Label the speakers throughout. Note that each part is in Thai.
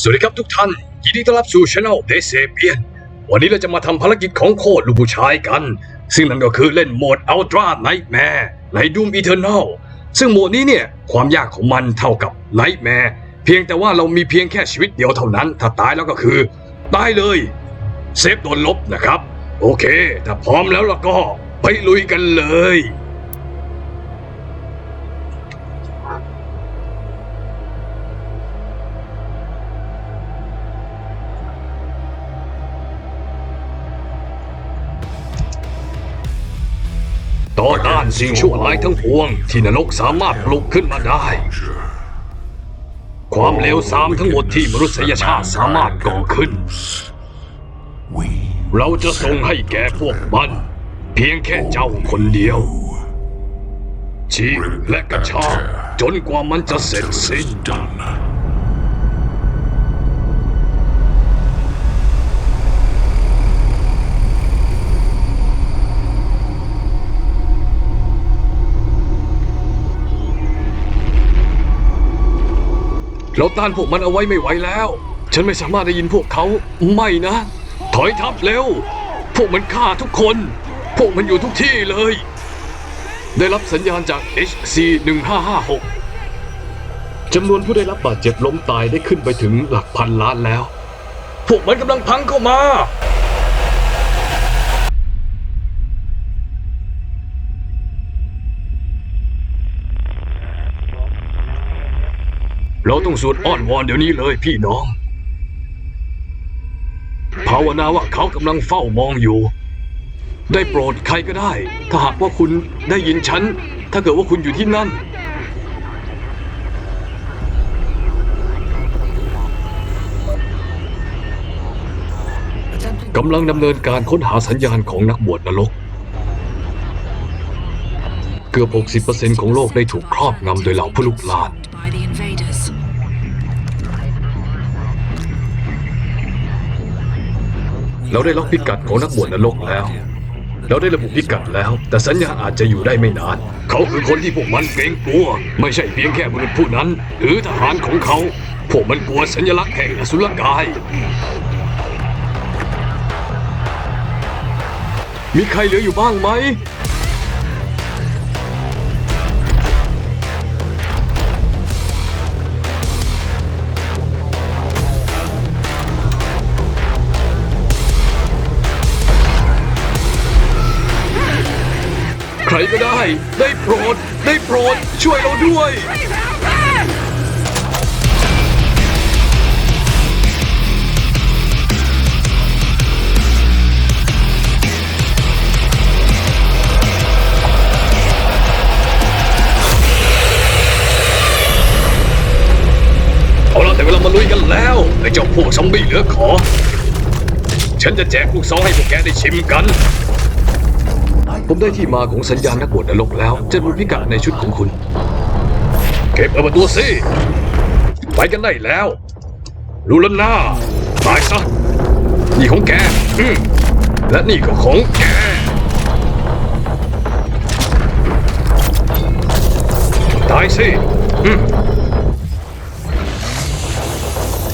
Speaker 1: สวัสดีครับทุกท่าน ยินดีต้อนรับสู่ช anel เดซเปียนวันนี้เราจะมาทำภารกิจของโคตรลูกผู้ชายกัน ซึ่งนั่นก็คือเล่นโหมด Ultra Nightmare ใน Doom Eternal ซึ่งโหมดนี้เนี่ย ความยากของมันเท่ากับ Nightmare เพียงแต่ว่าเรามีเพียงแค่ชีวิตเดียวเท่านั้น ถ้าตายแล้วก็คือ ตายเลย เซฟโดนลบนะครับ โอเค ถ้าพร้อมแล้วล้วก็ไปลุยกันเลย ต่อต้านสิ่งชั่วร้ายทั้งปวง ที่นรกสามารถปลุกขึ้นมาได้ ความเลวทรามทั้งหมดที่มนุษยชาติสามารถก่อขึ้น เราจะส่งให้แก่พวกมัน เพียงแค่เจ้าคนเดียว ชีและกระชากจนกว่ามันจะเสร็จสิ้น เราต้านพวกมันเอาไว้ไม่ไหวแล้ว ฉันไม่สามารถได้ยินพวกเขาไม่นะ ถอยทับเร็ว พวกมันฆ่าทุกคน พวกมันอยู่ทุกที่เลย ได้รับสัญญาณจาก HC 1556จำนวนผู้ได้รับบาดเจ็บล้มตายได้ขึ้นไปถึงหลักพันล้านแล้ว พวกมันกำลังพังเข้ามา เราต้องสวดอ้อนวอนเดี๋ยวนี้เลยพี่น้อง ภาวนาว่าเขากำลังเฝ้ามองอยู่ ได้โปรดใครก็ได้ ถ้าหากว่าคุณได้ยินฉัน ถ้าเกิดว่าคุณอยู่ที่นั่น กำลังดำเนินการค้นหาสัญญาณของนักบวชนรก เกือบ 60%ของโลกได้ถูกครอบงำโดยเหล่าผู้ลุกลาน เราได้ล็อกพิกัดของนักบวชนรกแล้ว เราได้ระบุพิกัดแล้ว แต่สัญญาอาจจะอยู่ได้ไม่นาน เขาคือคนที่พวกมันเกรงกลัว ไม่ใช่เพียงแค่มนุษย์ผู้นั้น หรือทหารของเขา พวกมันกลัวสัญลักษณ์แห่งอสุรกาย มีใครเหลืออยู่บ้างไหม รก็ได้ ได้โปรด ได้โปรด ช่วยเราด้วย เอาละแต่เวลามาลุยกันแล้วไอ้เจ้าพวกซอมบี้เหลือขอ ฉันจะแจกลูกซองให้พวกแกได้ชิมกัน ผมได้ที่มาของสัญญาณนักบวชนรกแล้ว จะรู้พิกัดในชุดของคุณ เก็บเอาประตูสิไปกันได้แล้วรู้แล้วนะตายซะนี่ของแกอืมและนี่ก็ของแกตายสิอืม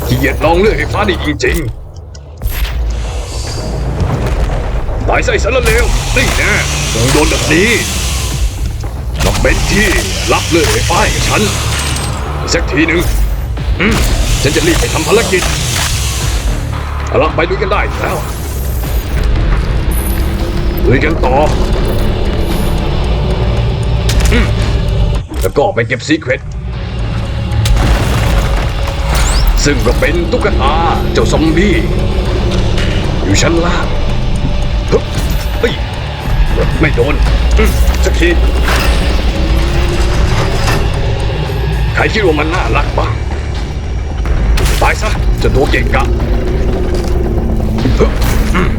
Speaker 1: เกียดลองเลือกไฟฟ้าดีจริงๆตายไส้สารเลวนี่แน่ ต้องโดนแบบนี้ต้องเป็นที่รับเลือดไฟฟ้ากับฉันสักทีหนึ่งอืมฉันจะรีบไปทำภารกิจเอาละไปลุยกันได้แล้วลุยกันต่ออืมแล้วก็ไปเก็บซีเครตซึ่งก็เป็นตุ๊กตาเจ้าซอมบี้ อยู่ชั้นล่าง ไม่โดนอืมสักที ใครคิดว่ามันน่ารักบ้าง ตายซะเจะตัวเก่งกะฮึบอืม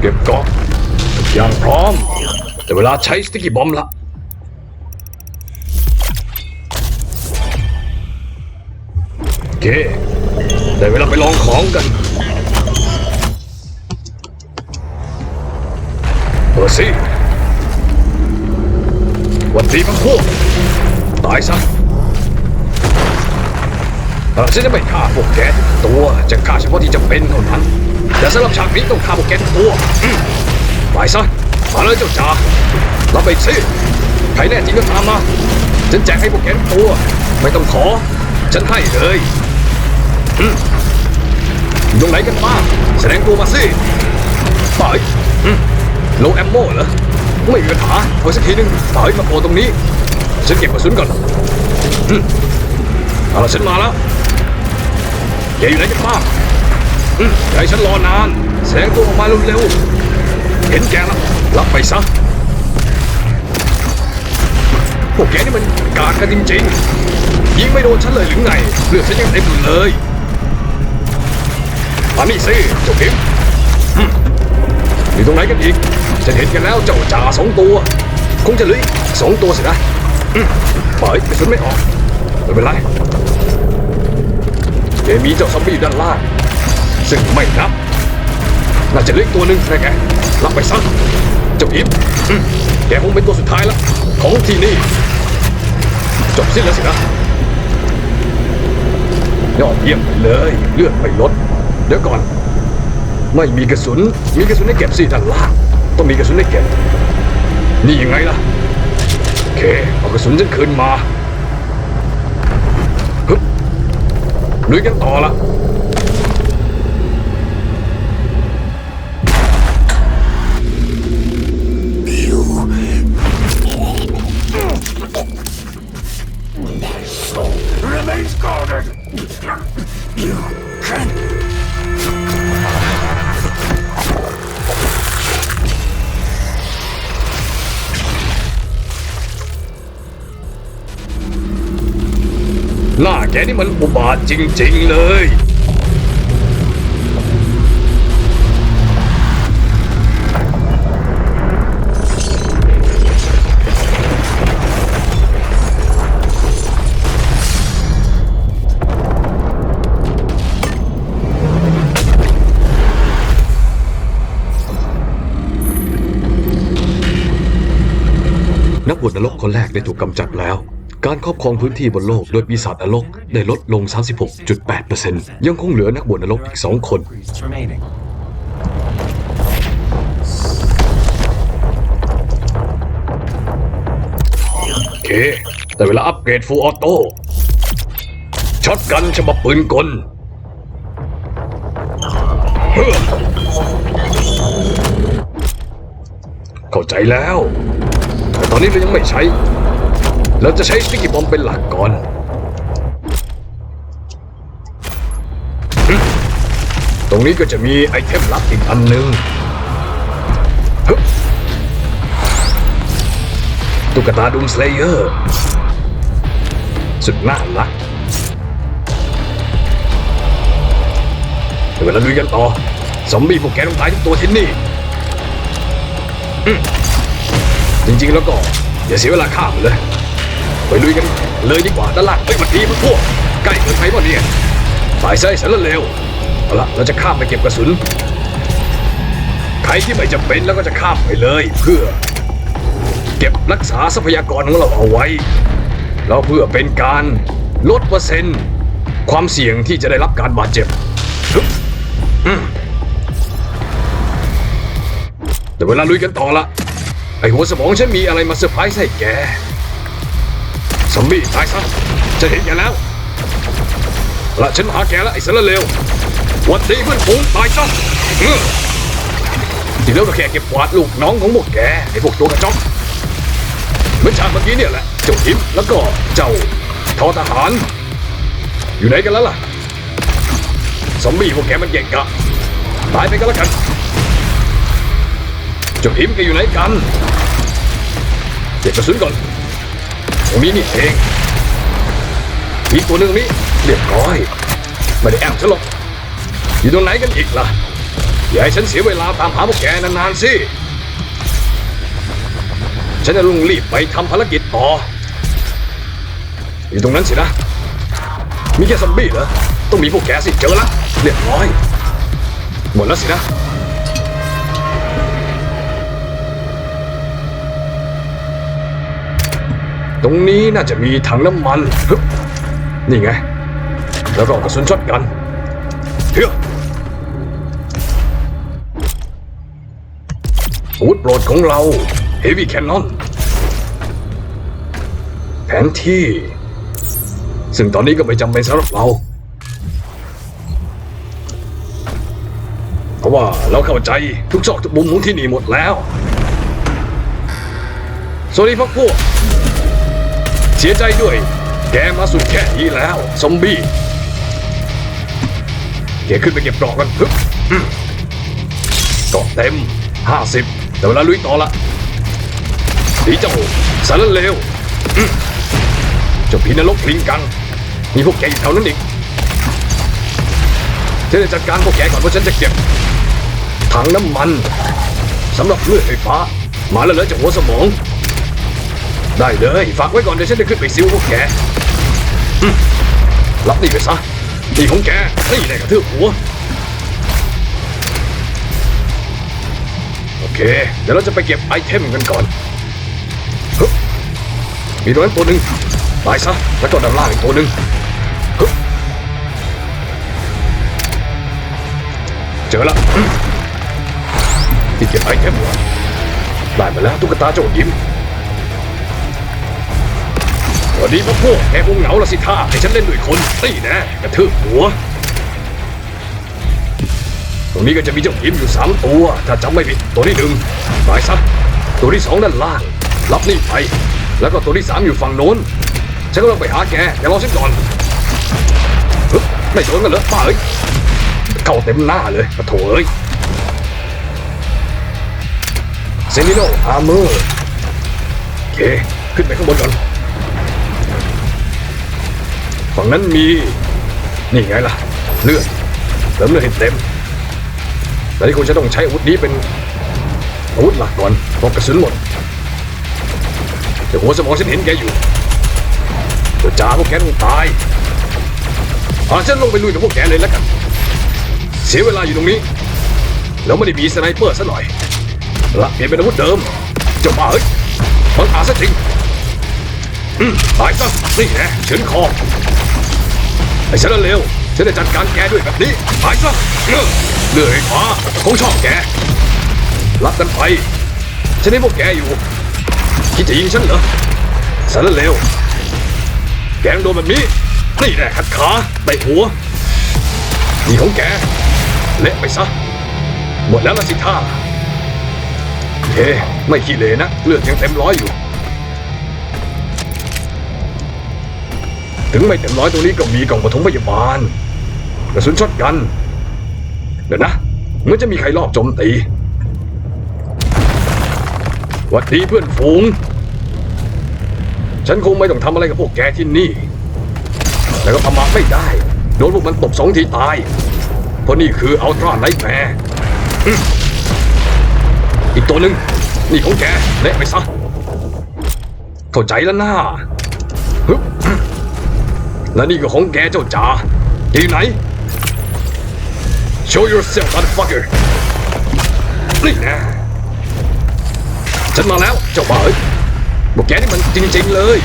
Speaker 1: เก็บเกาะทุกอย่างพร้อม แต่เวลาใช้สติ๊กกี้บอมละ โอเค ได้เวลาไปลองของกัน เปิดสิวันตีพังพวกตายซะเราฉันจะไม่ฆ่าพวกแกทุกตัวจะฆ่าเฉพาะที่จำเป็นเท่านั้นแต่สำหรับฉากนี้ต้องฆ่าพวกแกทุกตัวอืมไปซะมาเลยเจ้าจ่ารับไปสิใครแน่จริงก็ตามมาฉันแจกให้พวกแกทุกตัว ไม่ต้องขอ ฉันให้เลยอยู่ตรงไหนกันบ้างแสดงตัวมาสิไปอืม โลแอมโม่เหรอ ไม่มีปัญหาเอาสักทีหนึ่งไปมาโผล่ตรงนี้ ฉันเก็บกระสุนก่อนอืมเอาละฉันมาแล้วแกอยู่ไหนกันบ้างอืมอย่าให้ฉันรอนาน แสงตัวออกมาเร็วๆเห็นแกแล้วรับไปซะ พวกแกนี่มันกากกันจริงๆ ยิงไม่โดนฉันเลยหรือไงเลือดฉันยังเต็มอยู่เลยมานี่สิเจ้าพิมพ์อืมอยู่ตรงไหนกันอีก ฉันเห็นกันแล้วเจ้าจ่าสองตัว คงจะเหลืออีกสองตัวสินะอืมปล่อยกระสุนไม่ออกไม่เป็นไรเดมีเจ้าซอมบี้ด้านล่างซึ่งไม่นับน่าจะเหลือกตัวหนึ่งนะแกรับไปซะเจ้าอิฟอืมแกคงเป็นตัวสุดท้ายแล้วของที่นี่จบสิ้นแล้วสินะยอดเยี่ยมไปเลย เลือดไม่ลด เดี๋ยวก่อน ไม่มีกระสุน มีกระสุนให้เก็บสิด้านล่าง ต้องมีกระสุนให้เก็บ นี่ยังไงล่ะ โอเค เอากระสุนฉันคืนมาฮึบลุยกันต่อละ
Speaker 2: You.
Speaker 1: หน้าแกนี่มันอุบาทจริง ๆ เลย นักบวชนรกคนแรกได้ถูกกำจัดแล้ว การครอบครองพื้นที่บนโลกโดยปีศาจนรกได้ลดลง 36.8%ยังคงเหลือนักบวชนรกอีก 2 คน โอเค แต่เวลาอัปเกรดฟูลออโต้ช็อตกันฉบับปืนกลเฮ้อเข้าใจแล้ว แต่ตอนนี้เรายังไม่ใช้ เราจะใช้สติกกี้บอมเป็นหลักก่อนตรงนี้ก็จะมีไอเทมลับอีกอันหนึ่งตุ๊กตาดูมสเลเยอร์ สุดน่ารักเดี๋ยวเราลุยกันต่อซอมบี้พวกแกต้องตายทุกตัวที่นี่ จริงๆแล้วก็ อย่าเสียเวลาข้ามเลย ไปลุยกันเลยดีกว่าด้านล่างเฮ้ยมันดีมันพวกใกล้เกินไปป่ะเนี่ยตายซะให้ฉันละเร็วเอาละเราจะข้ามไปเก็บกระสุนใครที่ไม่จำเป็นแล้วก็จะข้ามไปเลย เพื่อ เก็บรักษาทรัพยากรของเราเอาไว้แล้วเพื่อเป็นการลดเปอร์เซ็นต์ความเสี่ยงที่จะได้รับการบาดเจ็บแต่เวลาลุยกันต่อละไอหัวสมองฉันมีอะไรมาเซอร์ไพรส์ให้แก ซอมบี้ตายซะจะเห็นแกแล้วละฉันหาแกแล้วไอ้สารเลววันดีเพื่อนฝูงตายซะอื้อทีแล้วเราแค่เก็บกวาดลูกน้องของพวกแกไอ้พวกตัวกระจอกเหมือนฉากเมื่อกี้เนี่ยแหละเจ้าทิมแล้วก็เจ้าทอทหาร อยู่ไหนกันแล้วล่ะซอมบี้พวกแกมันเก่งกะตายไปกันแล้วกันเจ้าทิมแกอยู่ไหนกันเก็บกระสุนก่อน ตรงนี้นี่เองอีกตัวหนึ่งนี้เรียบร้อยไม่ได้แอบฉันหรอกอยู่ตรงไหนกันอีกล่ะอย่าให้ฉันเสียเวลาตามหาพวกแกนานๆสิฉันจะลุงรีบไปทำภารกิจต่ออยู่ตรงนั้นสินะ มีแค่ซอมบี้เหรอต้องมีพวกแกสิเจอละเรียบร้อยหมดแล้วสินะ ตรงนี้น่าจะมีถังน้ำมันฮึนี่ไง แล้วก็กระสุนช็อตกันเฮ้ยอาวุธโปรดของเรา Heavy Cannon แผนที่ ซึ่งตอนนี้ก็ไม่จำเป็นสำหรับเรา เพราะว่าเราเข้าใจทุกซอกทุกมุมของที่นี่หมดแล้ว สวัสดีพักพวก สียใจด้วย แกมาสุดแค่นี้แล้ว ซอมบี้ แกขึ้นไปเก็บกรอกกันฮึบกรอกเต็มห้าสิบแต่เวลาลุยต่อละดีเจ้าสารเลวเจ้าพีนรกลิงกัง มีพวกแกอยู่แถวนั้นอีกฉันจะจัดการพวกแกก่อนเพราะฉันจะเก็บถังน้ำมันสำหรับเลือดไฟฟ้า มาแล้วเหรอจากหัวสมอง ได้เลยฝากไว้ก่อนเดี๋ยวฉันจะขึ้นไปซิวพวกแกรับนี่ไปซะนี่ของแกนี่แหละกระทืบหัว โอเค เดี๋ยวเราจะไปเก็บไอเทมกันก่อน มีตรงนั้นตัวหนึ่งตายซะ แล้วก็ด้านล่างอีกตัวหนึ่งเจอละที่เก็บไอเทมหรอได้มาแล้วตุ๊กตาเจ้ายิ้ม วัสดีพ่อพวกแกคงเหงาละสิท่าให้ฉันเล่นด้วยคนนี่แนะกระทืบหัว ตรงนี้ก็จะมีเจ้าหิมอยู่สามตัว ถ้าจำไม่ผิดตัวที่หนึ่งตายซะตัวที่สองด้านล่าง รับนี่ไป แล้วก็ตัวที่สามอยู่ฝั่งโน้น ฉันก็ต้องไปหาแกแต่รอฉันก่อนฮึบไม่โดนกันเหรอป้าเอ้ยเข้าเต็มหน้าเลยกระโถเอ้ยเซนิโนอาร์เมอร์โอเค ขึ้นไปข้างบนก่อน ฝั่งนั้นมี นี่ไงล่ะ เลือดเติมเลือดให้เต็ม แต่ที่คุณจะต้องใช้อาวุธนี้เป็นอาวุธหลักก่อนเพราะกระสุนหมดแต่หัวสมองฉันเห็นแกอยู่ตัวจ่าพวกแกต้องตายอาฉันลงไปลุยกับพวกแกเลยแล้วกัน เสียเวลาอยู่ตรงนี้ แล้วไม่ได้มีสไนเปอร์ซะหน่อยละเปลี่ยนเป็นอาวุธเดิมจ้าบ้าเฮ้ยบังอาซะจริงอืมตายซะนี่แหละเฉือนคอ ไอ้ฉันนั้นเร็วฉันจะจัดการแกด้วยแบบนี้ไปซะเออเลือดไฟฟ้าของชอบแกรับกันไปฉันให้พวกแกอยู่คิดจะยิงฉันเหรอสารเลวแกงโดนแบบนี้นี่แหละขัดขาไปหัวนี่ของแกเละไปซะหมดแล้วละสิท่าโอเคไม่ขี้เลยนะเลือดยังเต็มร้อยอยู่ ถึงไม่เต็มร้อยตรงนี้ก็มีกล่องปฐมพยาบาลกระสุนช็อตกัน เดี๋ยวนะเหมื่อนจะมีใครรอบโจมตีหวัดดีเพื่อนฝูง ฉันคงไม่ต้องทำอะไรกับพวกแกที่นี่แต่ก็ประมาไม่ได้ โดนพวกมันตบสองทีตาย เพราะนี่คืออัลตร้าไนท์แมร์อีกตัวหนึ่งนี่ของแกเละไปซะ เข้าใจแล้วนะฮึบ และนี่ก็ของแกเจ้าจ๋าที่ไหน Show yourself motherfucker นี่นะฉันมาแล้วเจ้าบ่าเอ้ยบอกแกนี่มันจริง ๆ เลย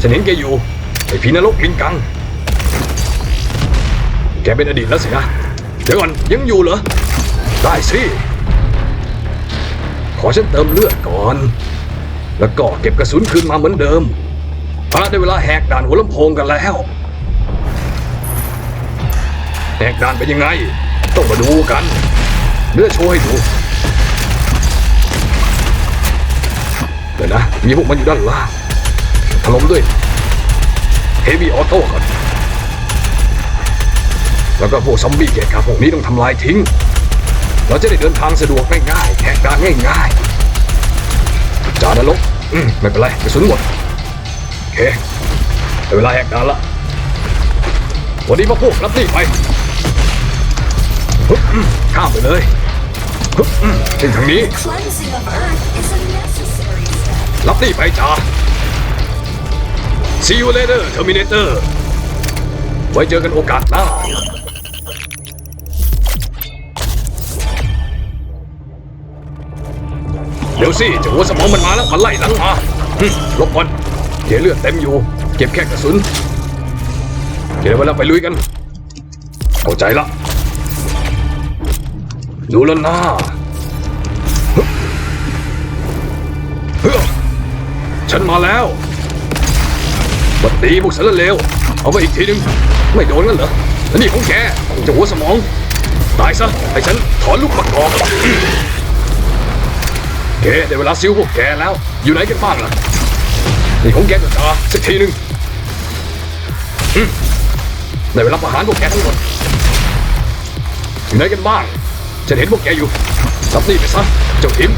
Speaker 1: ฉันเห็นแกอยู่ไอพีนรกลิงกัง แกเป็นอดีตแล้วสินะ เดี๋ยวก่อนยังอยู่เหรอ ได้สิ ขอฉันเติมเลือดก่อน แล้วก็เก็บกระสุนคืนมาเหมือนเดิม พระได้เวลาแหกด่านหัวลำโพงกันแล้ว แหกด่านเป็นยังไง ต้องมาดูกันเนื้อโชว์ให้ดูเดี๋ยวนะ มีพวกมันอยู่ด้านล่างถล่มด้วยเฮฟวี่ออโต้ก่อนแล้วก็พวกซอมบี้แกะกาพวกนี้ต้องทำลายทิ้ง เราจะได้เดินทางสะดวกง่ายๆแหกด่านง่ายๆจานรกอืมไม่เป็นไรกระสุนหมด เคได้เวลาแหกด่านละ วันนี้พวกพวกรับนี่ไปฮึบอืมข้ามไปเลยฮึบอืมถึงทางนี้
Speaker 3: Cleansing of Earth is a necessary step.
Speaker 1: รับนี่ไปจ้า See you later Terminator ไว้เจอกันโอกาสหน้าเดี๋ยวสิเจ้าหัวสมองมันมาแล้วมันไล่หลังมาหึหลบก่อน เขียเลือดเต็มอยู่ เก็บแค่กระสุนเดี๋ยวเวลาไปลุยกันเข้าใจละดูแล้วนะเฮ้อฉันมาแล้วบัดดีพวกสารเลวเอาไปอีกทีหนึง ไม่โดนกันเหรอแล้วนี่ของแกจะหัวสมอง ตายซะ ให้ฉันถอนลูกมากออกเกได้เวลาซิวพวกแกแล้ว อยู่ไหนกันบ้างล่ะ นี่ของแกก็จ้าสักทีหนึ่งอืมได้เวลาประหารพวกแกทั้งหมดอยู่ไหนกันบ้างฉันเห็นพวกแกอยู่รับนี่ไปซะเจ้าหิน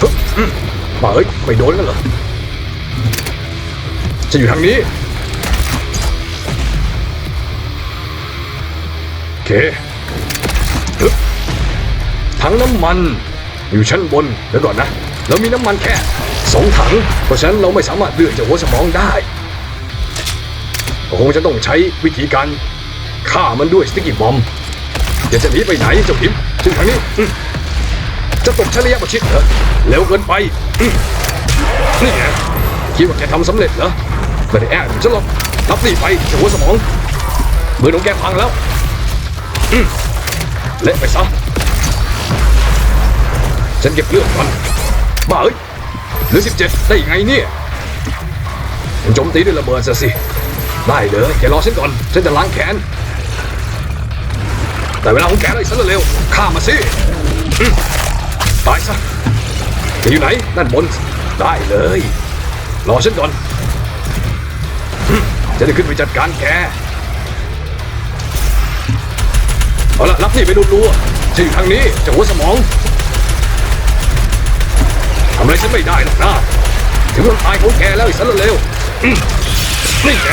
Speaker 1: ฮึบอืมมาเอ้ยไม่โดนกันเหรอจะอยู่ทางนี้โอเคฮึบถังน้ำมันอยู่ชั้นบนเดี๋ยวก่อนนะเรามีน้ำมันแค่ สองถัง เพราะฉะนั้นเราไม่สามารถเลือกจากหัวสมองได้ก็คงจะต้องใช้วิธีการฆ่ามันด้วยสติกกี้บอมเดี๋ยวจะหนีไปไหนเจ้าพิมพ์ถึงทางนี้ จะตกชั้นระยะประชิดเหรอเร็วเกินไปนี่ไงคิดว่าแกทำสำเร็จเหรอไม่ได้แอบฉันหรอกรับนี่ไปเจ้าหัวสมองมือของแกพังแล้วเละไปซะฉันเก็บเลือดก่อนบ้าเอ้ย หลือสิบเจ็ดได้ยังไงเนี่ยมันโจมตีด้วยระเบิดซะสิ ได้เลยแกรอฉันก่อน ฉันจะล้างแค้นแต่เวลาของแกเลยฉันเร็วข้ามาสิตายซะแกอยู่ไหนด้านบน ได้เลย รอฉันก่อน จะได้ขึ้นไปจัดการแกเอาละรับนี่ไปดูดูฉันอยู่ทางนี้เจะหัวสมอง ทำอะไรฉันไม่ได้หรอกนะถึงวันตายของแกแล้วไอ้สารเลวนี่แก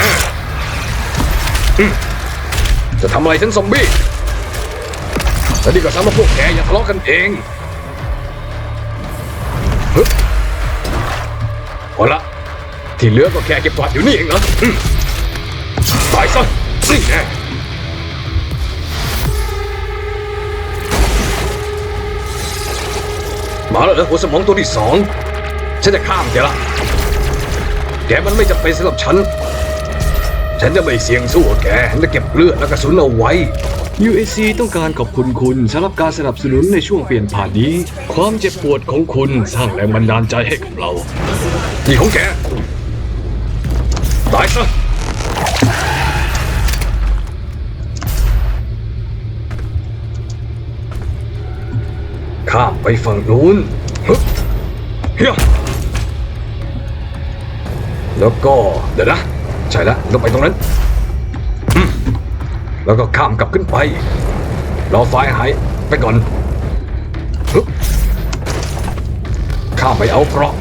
Speaker 1: จะทำอะไรฉันซอมบี้แล้วนี่ก็ซ้ำว่าพวกแกอย่าทะเลาะกันเองฮึบเอาละ ที่เหลือก็แค่เก็บกวาดอยู่นี่เองเหรอตายซะนี่แก มาแล้วเหรอหัวสมองตัวที่สอง ฉันจะข้ามแกละ แกมันไม่จะเป็นสำหรับฉัน ฉันจะไม่เสี่ยงสู้กับแกฉันจะเก็บเลือดและกระสุนเอาไว้
Speaker 4: UAC ต้องการขอบคุณคุณสำหรับการสนับสนุนในช่วงเปลี่ยนผ่านนี้ ความเจ็บปวดของคุณสร้างแรงบันดาลใจให้กับเรา
Speaker 1: นี่ของแก ตายซะ ข้ามไปฝั่งนู้นฮึเฮียแล้วก็เดี๋ยวนะ ใช่แล้วต้องไปตรงนั้น แล้วก็ข้ามกลับขึ้นไป รอไฟหายไปก่อนฮึข้ามไปเอาเกราะ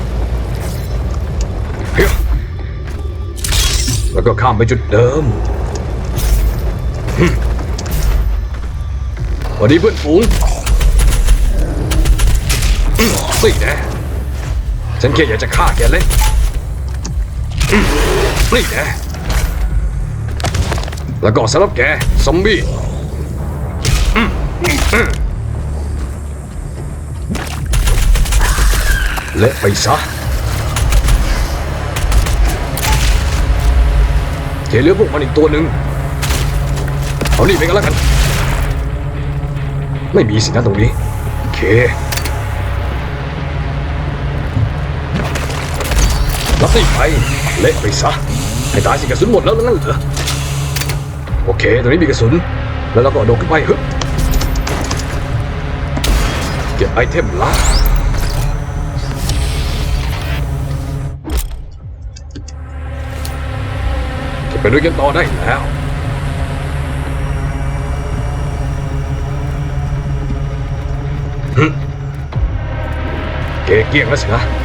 Speaker 1: เฮ้ยแล้วก็ข้ามไปจุดเดิมสวัสดีเพื่อนฝูง สิแน่ฉันแค่อยากจะฆ่าแกเล่นนี่แน่แล้วก็สำหรับแกซอมบี้อืมอืมเละไปซะเเหลือพวกมันอีกตัวหนึ่งเอานี่ไปกันแล้วกัน ไม่มีสินะตรงนี้ โอเค รับนี่ไปเละไปซะให้ตายสิกระสุนหมดแล้วนั่นเหรอโอเคตรงนี้มีกระสุน แล้วเราก็โดดขึ้นไปฮึเก็บไอเทมละจะไปด้วยกันต่อได้แล้วฮึเกเกี้ยงแล้วสินะ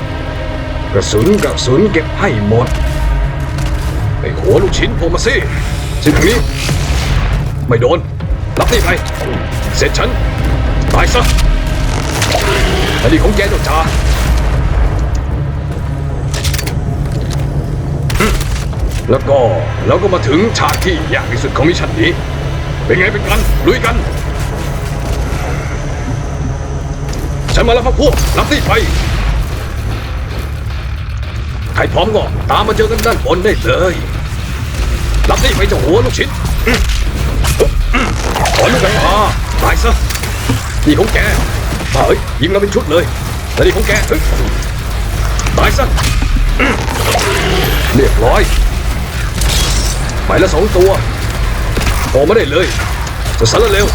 Speaker 1: กระสุนกระสุนเก็บให้หมดไอ้หัวลูกชิ้นโผล่มาสิสิทางนี้ไม่โดน รับนี่ไป เสร็จฉัน ตายซะอันนี้ของแกเจ้าจ่าแล้วก็เราก็มาถึงฉากที่ยากที่สุดของมิชชั่นนี้ เป็นไงเป็นกันลุยกัน ฉันมาแล้วพักพวกรับนี่ไป รพร้อมก็ตามมาเจอกันด้านบนได้เลย รับนี่ไปเจ้าหัวลูกชิ้นอืมอืมขอลูกกันมาตายซะนี่ของแกมาเอ้ยยิงเราเป็นชุดเลยแล้วนี่ของแกตายซะเรียบร้อยไปละสองตัวออกมาได้เลยจะสั่นแล้วเร็ว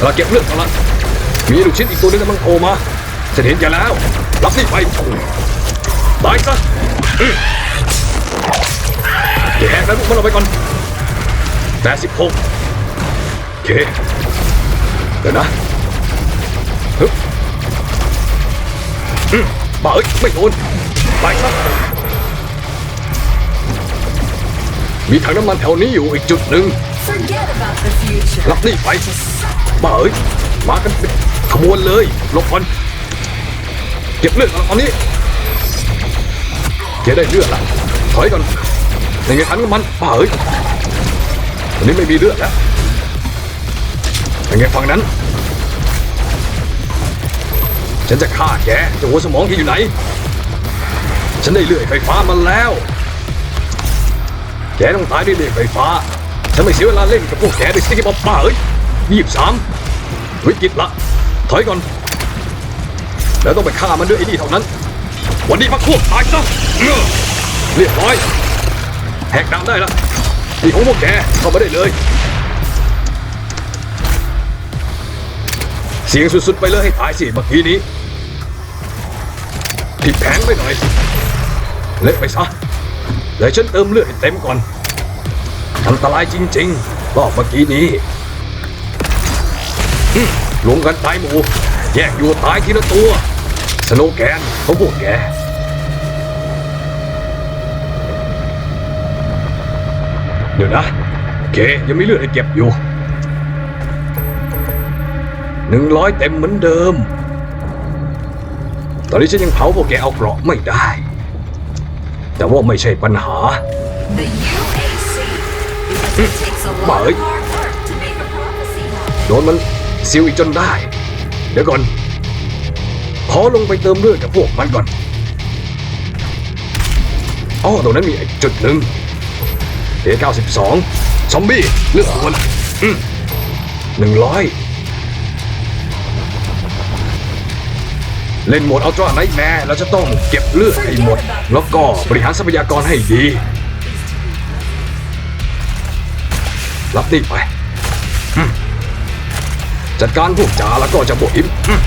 Speaker 1: เราเก็บเลือดก่อนละมีลูกชิ้นอีกตัวนึงกำลังโผล่มาฉันเห็นแกแล้ว รับนี่ไป ตายซะอืมแกแหกแล้วพวกมันเอาไปก่อนแปดสิบหกโอเคเดี๋ยวนะฮึบอืมบ้าเอ้ยไม่โดนไปซะมีถังน้ำมันแถวนี้อยู่อีกจุดหนึ่ง
Speaker 3: Forget about the future.
Speaker 1: รับนี่ไปบ้าเอ้ยมากันเป็นขบวนเลยหลบก่อนเก็บเลือดก่อนตอนนี้ เก็บได้เลือดละถอยก่อนในไงทันกับมันบ้าเอ้ยตอนนี้ไม่มีเลือดแล้วยังไงฝั่งนั้น ฉันจะฆ่าแกจะหัวสมองแกอยู่ไหน ฉันได้เลื่อยไฟฟ้ามาแล้ว แกต้องตายด้วยเลื่อยไฟฟ้า ฉันไม่เสียเวลาเล่นกับพวกแกด้วยสติ๊กบอมบ้าเอ้ยยี่สิบสามวิกฤตละ ถอยก่อน แล้วต้องไปฆ่ามันด้วยไอ้นี่เท่านั้น วันนี้พักพวกตายซะเรียบร้อยแหกด่านได้ละนี่ของพวกแกเข้ามาได้เลย เสียงสุดๆไปเลยให้ตายสิเมื่อกี้นี้ ผิดแผนไปหน่อยเละไปซะเดี๋ยวฉันเติมเลือดให้เต็มก่อน อันตรายจริงๆรอบเมื่อกี้นี้อืมรวมกันตายหมู แยกอยู่ตายทีละตัว สโนแกนของพวกแก ดี๋ยวนะแกยังมีเลือดให้เก็บอยู่หนึ่งร้อยเต็มเหมือนเดิม ตอนนี้ฉันยังเผาพวกแกเอาเกราะไม่ได้ แต่ว่าไม่ใช่ปัญหา
Speaker 3: The UAC. Because it takes a lot
Speaker 1: Bảo ơi.
Speaker 3: of hard work to make a prophecy.
Speaker 1: โดนมันซิวอีกจนได้ เดี๋ยวก่อน ขอลงไปเติมเลือดกับพวกมันก่อนอ๋อตรงนั้นมีอีกจุดหนึ่ง เอเก้าสิบสองซอมบี้ เลือดคนหนึ่งร้อยเล่นโหมดอัลตร้าไนท์แมร์เราจะต้องเก็บเลือดให้หมด แล้วก็บริหารทรัพยากรให้ดี รับนี่ไป จัดการพวกจ่าแล้วก็จะบวกอิมอืม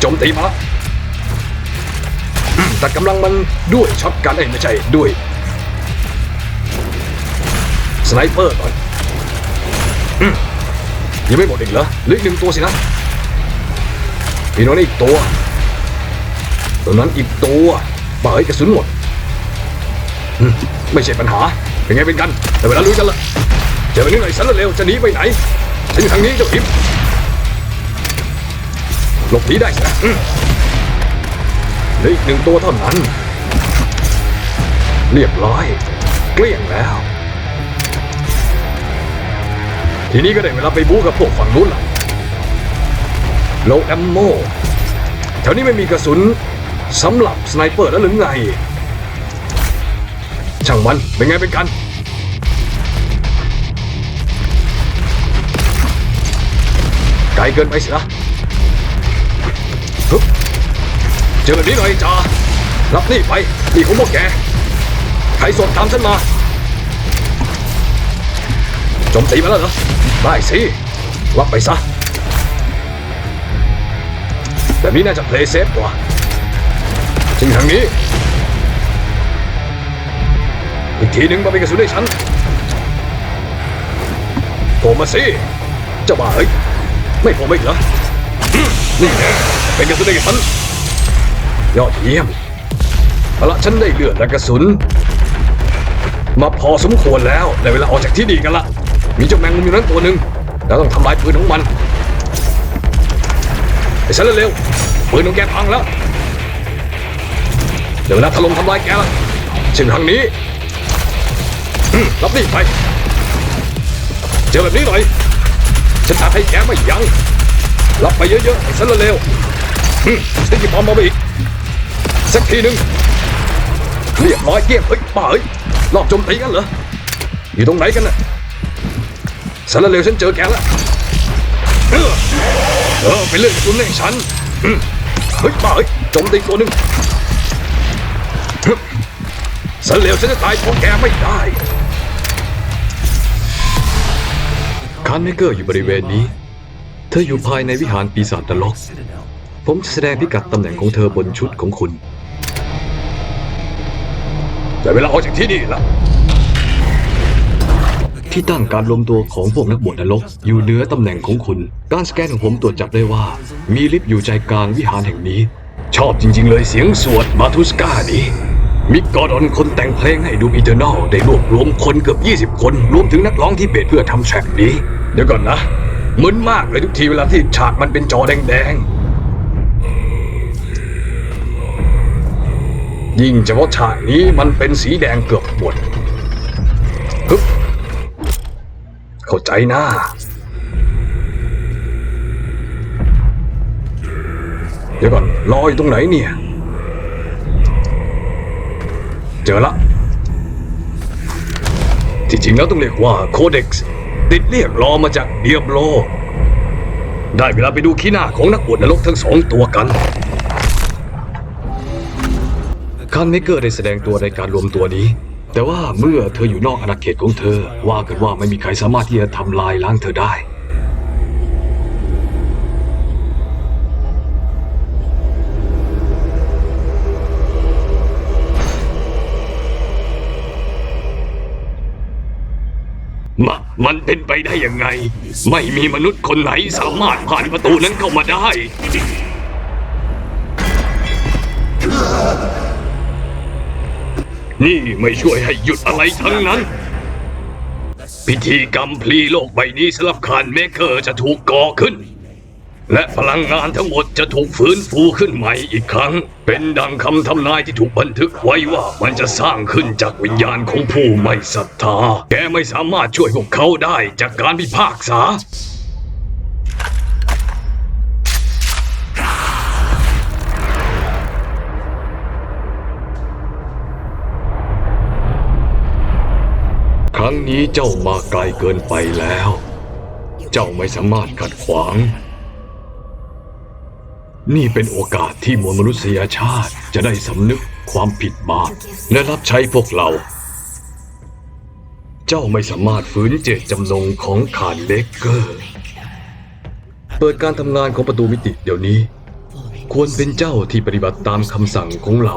Speaker 1: โจมตีมาแล้วอืมตัดกำลังมันด้วยช็อตกันเอ้ยไม่ใช่ด้วย สไนเปอร์ก่อนอยังไม่หมดอีกเหรอเหลืออีกหนึ่งตัวสินะมีน้องนี่อีกตัวตัวนั้นอีกตัวเอ้ยกระสุนหมดไม่ใช่ปัญหา เป็นไงเป็นกัน แต่เวลาลุยกันละเจอหนึ่งหน่อยสันเร็วจะหนีไปไหนฉันอยู่ทางนี้เจ้าอิมหลบหนีได้ใช่ไหมอืมเหลืออีกหนึ่งตัวเท่านั้น เรียบร้อย เกลี้ยงแล้ว ทีนี้ก็ได้เวลาไปบู๊กับพวกฝั่งนู้นละโลแอมโมแถวนี้ไม่มีกระสุนสำหรับสไนเปอร์แล้วหรือไง ช่างมันเป็นไงเป็นกัน ไกลเกินไปสินะเจอแบบนี้หน่อยจ้ารับนี่ไปนี่ของพวกแก ใครสดตามฉันมา จมตีมาแล้วเหรอได้สิรับไปซะแบบนี้น่าจะเพลย์เซฟกว่าจริงทางนี้ อีกทีหนึ่งมาเป็นกระสุนให้ฉันโผล่มาสิเจ้าบ้าเอ้ยไม่โผล่ไม่เหรอนี่น่เป็นกระสุนได้กับฉันยอดเยี่ยมเอาละฉันได้เลือดและกระสุน มาพอสมควรแล้วได้เวลาออกจากที่นี่กันละ มีเจ้าแมงมุมอยู่นั้นตัวหนึ่งเราต้องทำลายปืนของมันไอ้ฉันเร็วๆปืนของแกพังแล้วเดี๋ยวเวลาถล่มทำลายแกละเช่นทางนี้รับนี่ไป เจอแบบนี้หน่อยฉันจะให้แกไม่ยั้งรับไปเยอะๆให้ฉันเร็วๆอืมสติ๊กกี้อมมาอีกสักทีหนึ่งเรียบร้อยเยี่ยมเฮ้ยป่าเฮ้ยรอบโจมตีกันเหรออยู่ตรงไหนกันน่ะ สารเลวฉันเจอแกแล้วเออเออเป็นเรื่องคุณเล่ฉันเฮ้ยบ้าเฮ้ยโจมตีตัวหนึ่งสารเลวฉันจะตายเพราะแกไม่ได้
Speaker 4: คานเมเกอร์อยู่บริเวณนี้ เธออยู่ภายในวิหารปีศาจนรกผมจะแสดงพิกัดตำแหน่งของเธอบนชุดของคุณ
Speaker 1: แต่เวลาออกจากที่นี่ละ
Speaker 4: ที่ตั้งการรวมตัวของพวกนักบวชนรก อยู่เหนือตำแหน่งของคุณ การสแกนของผมตรวจจับได้ว่า มีลิฟต์อยู่ใจกลางวิหารแห่งนี้ ชอบจริง ๆ เลยเสียงสวดมาทุสกานี้มิกกอดอนคนแต่งเพลงให้ดูอิเทอร์นอลได้รวบรวมคนเกือบ 20 คน รวมถึงนักร้องที่เบสเพื่อทำแทร็กนี้
Speaker 1: เดี๋ยวก่อนนะเหมึนมากเลยทุกทีเวลาที่ฉากมันเป็นจอแดงๆ ยิ่งเฉพาะฉากนี้มันเป็นสีแดงเกือบหมดฮึบ เข้าใจนะเดี๋ยวก่อนรออยู่ตรงไหนเนี่ย เจอละ ที่จริงแล้วต้องเรียกว่าโคเด็กซ์ติดเรียกรอมาจากเดียบโล ได้เวลาไปดูขี้หน้าของนักบวชนรกทั้งสองตัวกัน
Speaker 4: คานเมเกอร์ได้แสดงตัวในการรวมตัวนี้ แต่ว่าเมื่อเธออยู่นอกอาณาเขตของเธอ ว่ากันว่าไม่มีใครสามารถที่จะทำลายล้างเธอได้
Speaker 1: มะมันเป็นไปได้ยังไง ไม่มีมนุษย์คนไหนสามารถผ่านประตูนั้นเข้ามาได้ นี่ไม่ช่วยให้หยุดอะไรทั้งนั้น พิธีกรรมพลีโลกใบนี้สำหรับคานเมเกอร์จะถูกก่อขึ้น และพลังงานทั้งหมดจะถูกฟื้นฟูขึ้นใหม่อีกครั้ง เป็นดังคำทำนายที่ถูกบันทึกไว้ว่ามันจะสร้างขึ้นจากวิญญาณของผู้ไม่ศรัทธา แกไม่สามารถช่วยพวกเขาได้จากการพิพากษา
Speaker 4: รั้งนี้เจ้ามาไกลเกินไปแล้ว เจ้าไม่สามารถขัดขวาง นี่เป็นโอกาสที่มวลมนุษยชาติจะได้สำนึกความผิดบาปและรับใช้พวกเรา เจ้าไม่สามารถฝืนเจตจำนงของขานเบเกอร์ เปิดการทำงานของประตูมิติเดี๋ยวนี้ ควรเป็นเจ้าที่ปฏิบัติตามคำสั่งของเรา